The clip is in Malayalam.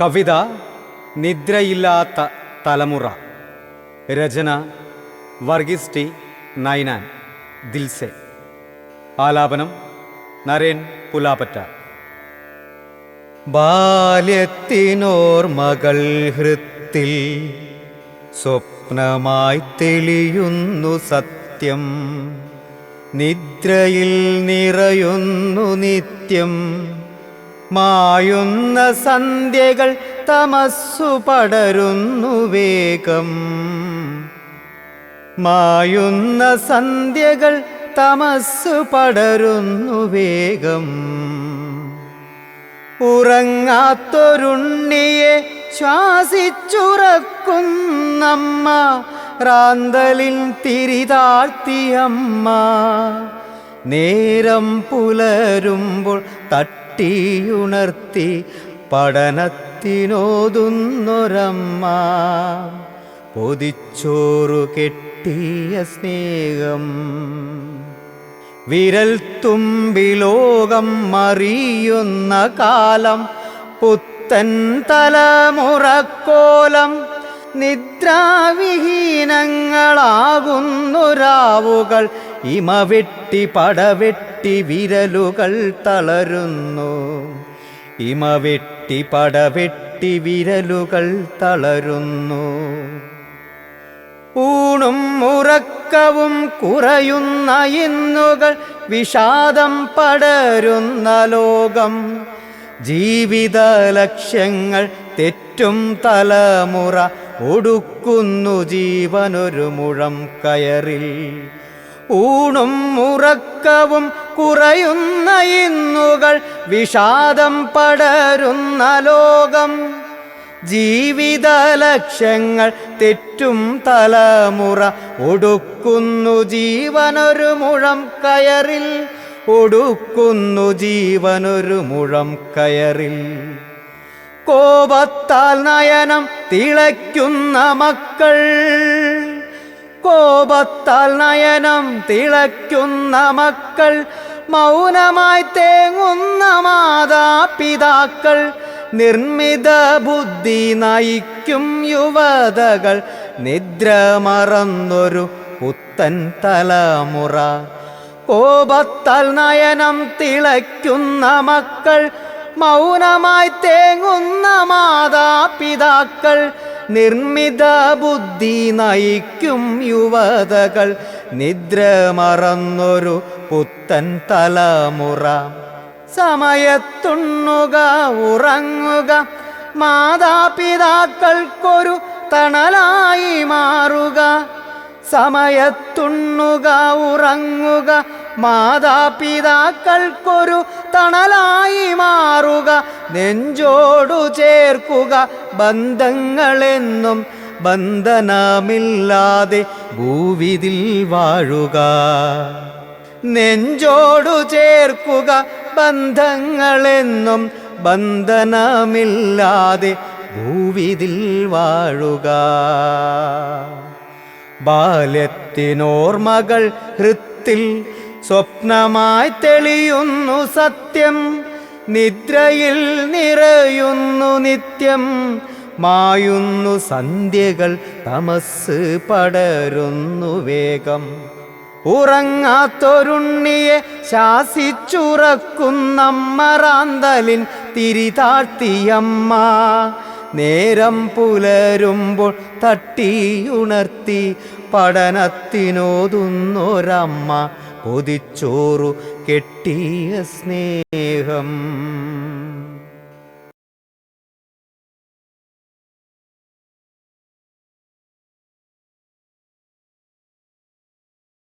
കവിത നിദ്രയില്ലാത്ത തലമുറ. രചന വർഗീസ് ടി നൈനാൻ ദിൽസെ. ആലാപനം നരേൻ പുലാപ്പറ്റ. ബാല്യത്തിനോർമകൾ ഹൃത്തിൽ സ്വപ്നമായി തെളിയുന്നു സത്യം. നിദ്രയിൽ നിറയുന്നു നിത്യം. മായുന്ന സന്ധ്യകൾ തമസ്സു പടരുന്നു വേഗം. മായുന്ന സന്ധ്യകൾ തമസ്സു പടരുന്നു വേഗം. ഉറങ്ങാത്തൊരുണ്ണിയെ ശ്വാസിച്ചുറക്കുന്നമ്മ റാന്തലിൽ തിരിതാഴ്ത്തിയമ്മ. നേരം പുലരുമ്പോൾ തട്ടിയുണർത്തി പഠനത്തിനോതുന്നൊരമ്മ. പൊതിച്ചോറു കെട്ടിയ സ്നേഹം. വിരൽ തുമ്പിലോകം മറിയുന്ന കാലം. പുത്തൻ തലമുറക്കോലം. നിദ്രാവിഹീനങ്ങളാകുന്നു ഇമ വെട്ടി പടവെട്ടി വിരലുകൾ തളരുന്നു. ഇമ വെട്ടി പടവെട്ടി വിരലുകൾ തളരുന്നു. ഊണും ഉറക്കവും കുറയുന്ന ഇന്നുകൾ വിഷാദം പടരുന്ന ലോകം. ജീവിത ലക്ഷ്യങ്ങൾ തെറ്റും തലമുറ ഒടുക്കുന്നു ജീവനൊരു മുഴം കയറിൽ. ഊണും ഉറക്കവും കുറയുന്ന ഇന്നുകൾ വിഷാദം പടരുന്ന ലോകം. ജീവിത ലക്ഷ്യങ്ങൾ തെറ്റും തലമുറ ഒടുക്കുന്നു ജീവനൊരു മുഴം കയറിൽ. ഒടുക്കുന്നു ജീവനൊരു മുഴം കയറിൽ. കോപത്താൽ നയനം തിളയ്ക്കുന്ന മക്കൾ. കോപത്താൽ നയനം തിളയ്ക്കുന്ന മക്കൾ മൗനമായി തേങ്ങുന്ന മാതാപിതാക്കൾ നിർമ്മിത ബുദ്ധി നയിക്കും യുവതകൾ നിദ്ര മറന്നൊരു പുത്തൻ തലമുറ. കോപത്താൽ നയനം തിളയ്ക്കുന്ന മക്കൾ മൗനമായി തേങ്ങുന്ന മാതാപിതാക്കൾ നിർമ്മിത ബുദ്ധി നയിക്കും യുവതകൾ. നിദ്ര മറന്നൊരു പുത്തൻ തലമുറ. സമയത്തുണ്ണുക ഉറങ്ങുക. മാതാപിതാക്കൾക്കൊരു തണലായി മാറുക. സമയത്തുണ്ണുക ഉറങ്ങുക. മാതാപിതാക്കൾക്കൊരു തണലായി മാറുക നെഞ്ചോടു ചേർക്കുക. ബന്ധങ്ങളെന്നും ബന്ധനമില്ലാതെ ഭൂവിതിൽ വാഴുക. നെഞ്ചോടു ചേർക്കുക ബന്ധങ്ങളെന്നും ബന്ധനമില്ലാതെ ഭൂവിതിൽ വാഴുക. ബാല്യത്തിനോർമകൾ ഹൃത്തിൽ സ്വപ്നമായി തെളിയുന്നു സത്യം നിദ്രയിൽ നിറയുന്നു നിത്യം മായുന്നു സന്ധ്യകൾ തമസ് പടരുന്നു വേഗം. ഉറങ്ങാത്തൊരുണ്ണിയെ ശാസിച്ചുറക്കുന്നമ്മറാന്തലിൻ തിരിതാഴ്ത്തിയമ്മ നേരം പുലരുമ്പോൾ തട്ടിയുണർത്തി പഠനത്തിനോതുന്നൊരമ്മ പൊതിച്ചോറു കെട്ടിയ സ്നേഹം.